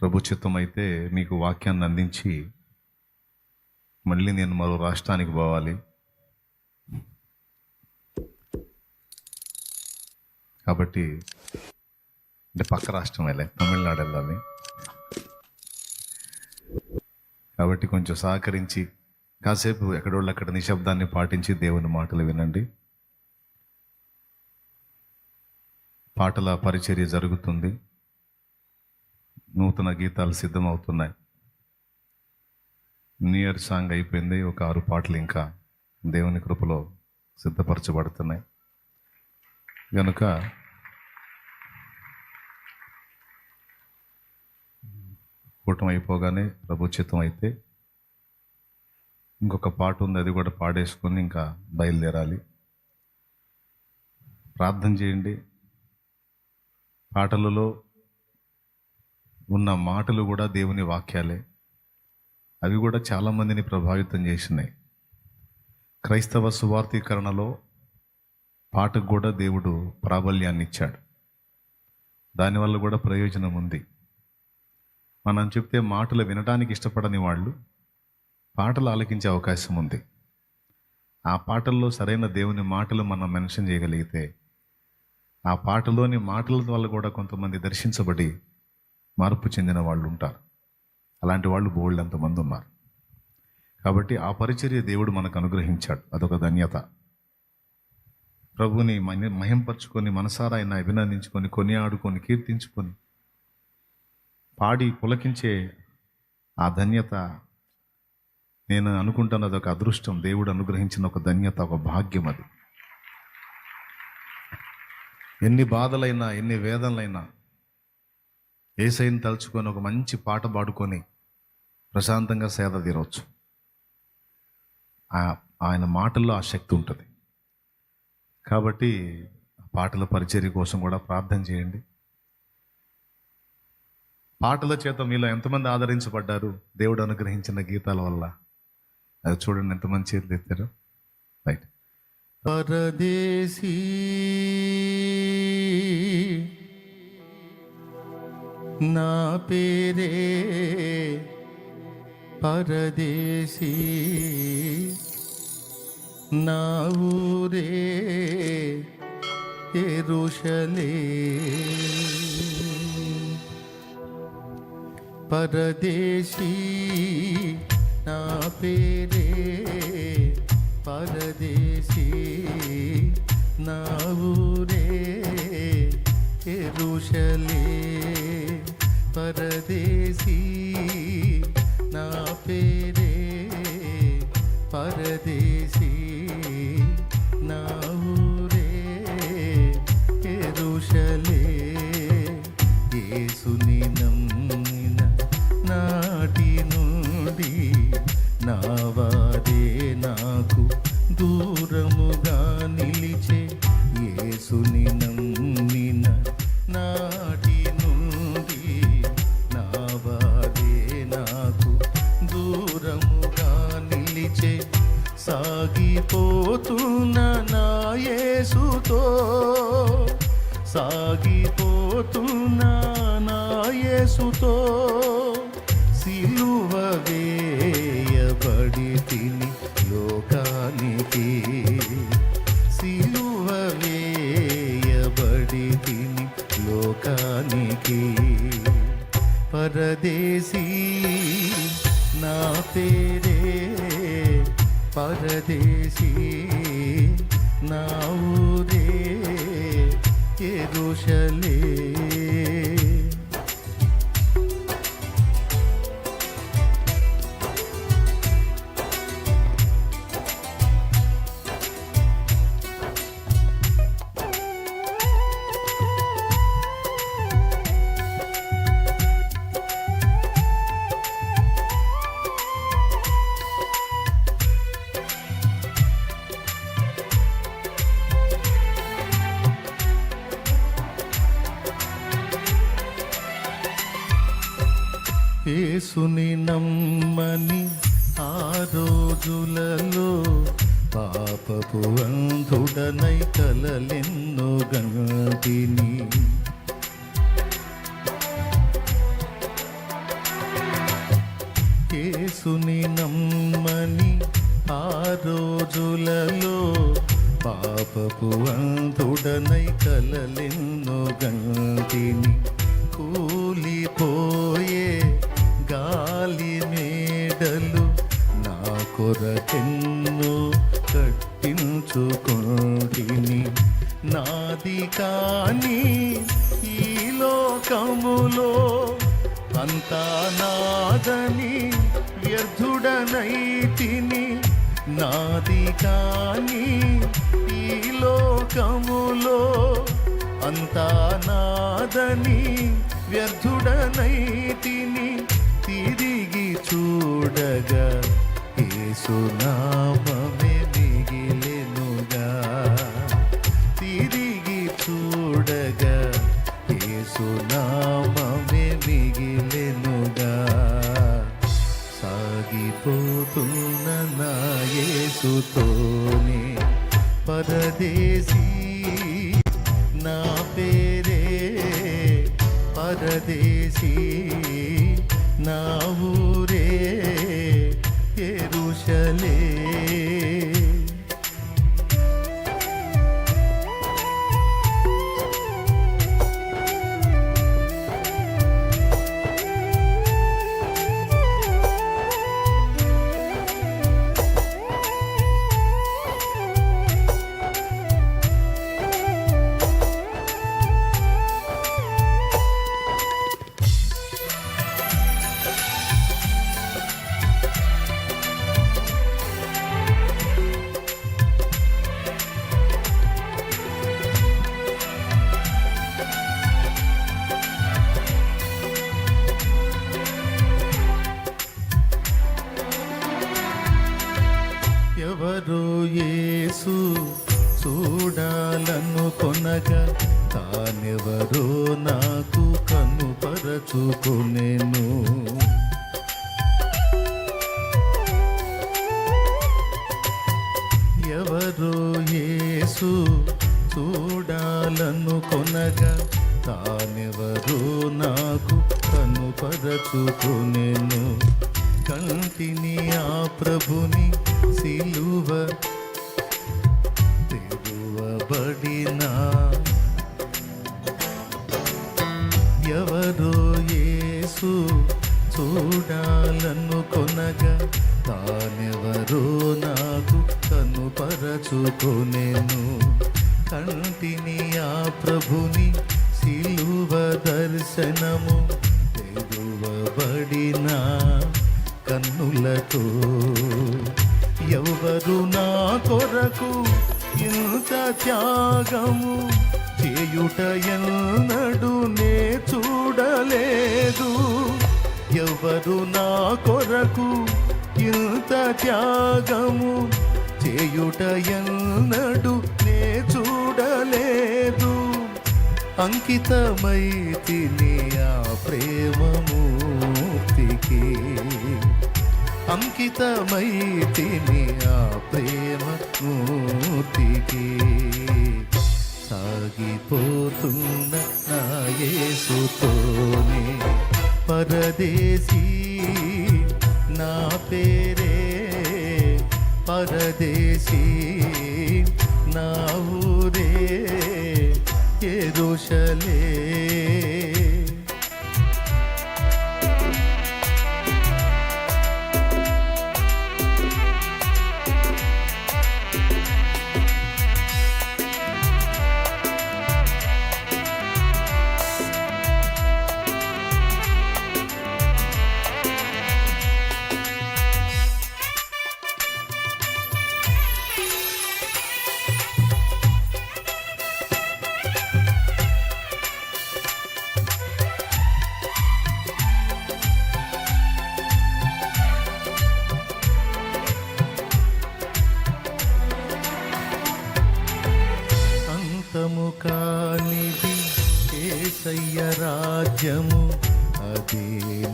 ప్రభు అయితే మీకు వాక్యాన్ని అందించి మళ్ళీ నేను మరో రాష్ట్రానికి పోవాలి. కాబట్టి అంటే పక్క రాష్ట్రం వెళ్ళాలి తమిళనాడు వెళ్ళాలి. కాబట్టి కొంచెం సహకరించి కాసేపు ఎక్కడోళ్ళు అక్కడ నిశ్శబ్దాన్ని పాటించి దేవుని మాటలు వినండి. పాటల పరిచర్య జరుగుతుంది. నూతన గీతాలు సిద్ధమవుతున్నాయి. న్యూ ఇయర్ సాంగ్ అయిపోయింది. ఒక ఆరు పాటలు ఇంకా దేవుని కృపలో సిద్ధపరచబడుతున్నాయి. కనుక కూటం అయిపోగానే ప్రభుచితం అయితే ఇంకొక పాట ఉంది. అది కూడా పాడేసుకొని ఇంకా బయలుదేరాలి. ప్రార్థన చేయండి. పాటలలో ఉన్న మాటలు కూడా దేవుని వాక్యాలే. అవి కూడా చాలామందిని ప్రభావితం చేసినాయి. క్రైస్తవ సువార్థీకరణలో పాటకు కూడా దేవుడు ప్రాబల్యాన్ని ఇచ్చాడు. దానివల్ల కూడా ప్రయోజనం ఉంది. మనం చెప్తే మాటలు వినడానికి ఇష్టపడని వాళ్ళు పాటలు ఆలకించే అవకాశం ఉంది. ఆ పాటల్లో సరైన దేవుని మాటలు మనం మెన్షన్ చేయగలిగితే ఆ పాటలోని మాటల వల్ల కూడా కొంతమంది దర్శించబడి మార్పు చెందిన వాళ్ళు ఉంటారు. అలాంటి వాళ్ళు బోల్డ్ ఎంతమంది ఉన్నారు. కాబట్టి ఆ పరిచర్య దేవుడు మనకు అనుగ్రహించాడు. అదొక ధన్యత. ప్రభుని మహి- మహింపరచుకొని మనసారా ఆయన అభినందించుకొని కొనియాడుకొని కీర్తించుకొని పాడి పులకించే ఆ ధన్యత నేను అనుకుంటాను అదొక అదృష్టం. దేవుడు అనుగ్రహించిన ఒక ధన్యత ఒక భాగ్యం అది. ఎన్ని బాధలైనా ఎన్ని వేదనలైనా ఏసైని తలుచుకొని ఒక మంచి పాట పాడుకొని ప్రశాంతంగా సేద తీరవచ్చు. ఆ- ఆయన మాటల్లో ఆ శక్తి ఉంటుంది. కాబట్టి పాటల పరిచర్య కోసం కూడా ప్రార్థన చేయండి. పాటల చేత మీలో ఎంతమంది ఆదరించబడ్డారు? దేవుడు అనుగ్రహించిన గీతాల వల్ల. అది చూడండి ఎంతమంది చేతులు ఎత్తారు. రైట్. పరదేశీ నా పేరే పరదేశీ నా ఊరే ఎరుషలే పరదేశీ నా పేరే పరదేశీ నా ఊరే ఎరుషలే పరదేశీ నా పేరే పరదేశీ నా సాగిపోతున్నా నాయసుతో సిలువ వేయబడి తిని లోకానికి. సిలువ వేయబడి తిని లోకానికి. పరదేశీ నా పేరే. పరదేశీ నా ఊరే. ఎరుషలే యేసుని నమ్మని ఆ రోజులలో పాపపు అంధుడనై కలలెన్నో గంటిని యేసుని నమ్మని ఆ రోజులలో పాపపు అంధుడనై కలలెన్నో గంటిని కూ కొరకెన్నో కట్టించుకోటిని నాది కానీ ఈ లోకములో అంతా నాదని వ్యర్థుడనైతిని నాది కానీ ఈ లోకములో అంతా నాదని వ్యర్థుడనైతిని తిరిగి చూడగా ఏసునామమే మిగిలెనుగా. తిరిగి చూడగా ఏసునామమే మిగిలెనుగా. సాగిపోతున్న నా యేసుతోనే పరదేశీ నా పేరే. పరదేశీ నా ఊరే. ఎరుషలే అనగా తానెవరో నాకు కనుపరచుకునేను. ఎవరో యేసు చూడాలను కొనగా తానెవరో నాకు కనుపరచుకునేను. కంటిని ఆ ప్రభుని సిలువ యేసు చూడాలను కొనగా తానెవరో నాకు కనుపరచుకొనేను. కంటిని ఆ ప్రభుని సిలువ దర్శనము ఎదువబడిన కన్నులతో ఎవరు నా కొరకు ఇంత త్యాగము చేయుట ఎన్నడు నే చూడలేదు. ఎవరు నా కొరకు ఇంత త్యాగము చేయుట ఎన్నడు నే చూడలేదు. అంకితమై తిని ఆ ప్రేమమూర్తికి. అంకితమై తిని ఆ ప్రేమ మూర్తికి సాగిపోతున్న నా యేసుతోనే పరదేశీ నా పేరే పరదేశీ నా ఊరే ఎరుషలే ఏసయ్య రాజ్యము అదే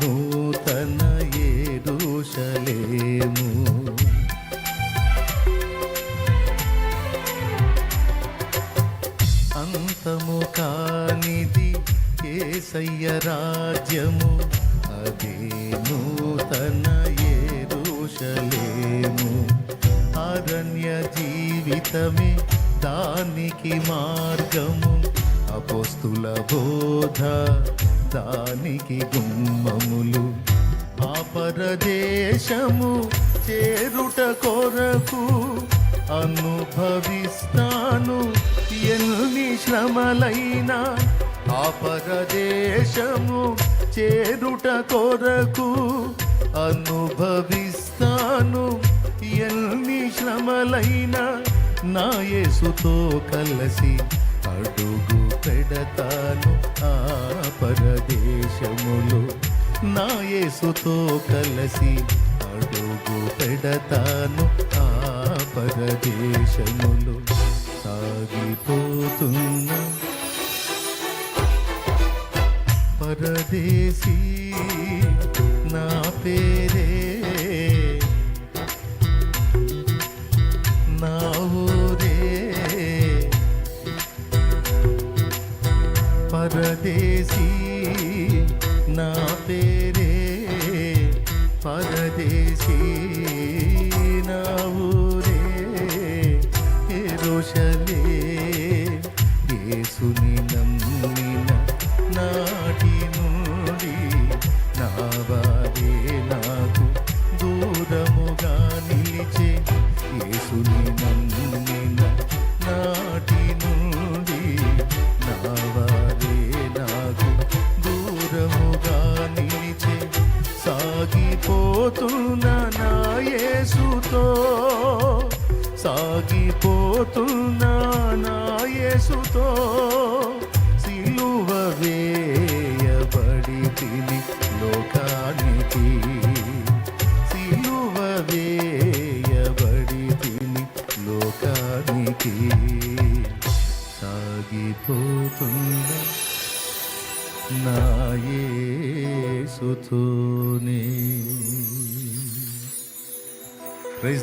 నూతన ఏరుషలేము అంతము కానిది ఏసయ్య రాజ్యము అదే నూతన అరణ్య జీవితమే దానికి మార్గము అపోస్తుల బోధ దానికి గుమ్మములు. ఆ పరదేశము చేరుట కొరకు అనుభవిస్తాను. ఎన్ని శ్రమలైనా ఆ పరదేశము చేరుట కొరకు అనుభవిస్తాను. ఎన్ని శ్రమలైనా నా యేసుతో కలసి అడుగు పెడతాను ఆ పరదేశములు. నా యేసుతో కలిసి అడుగు పెడతాను ఆ పరదేశములు. సాగిపోతున్న పరదేశీ నా పేరే పరదేశీ నా పేరే పరదేశీ.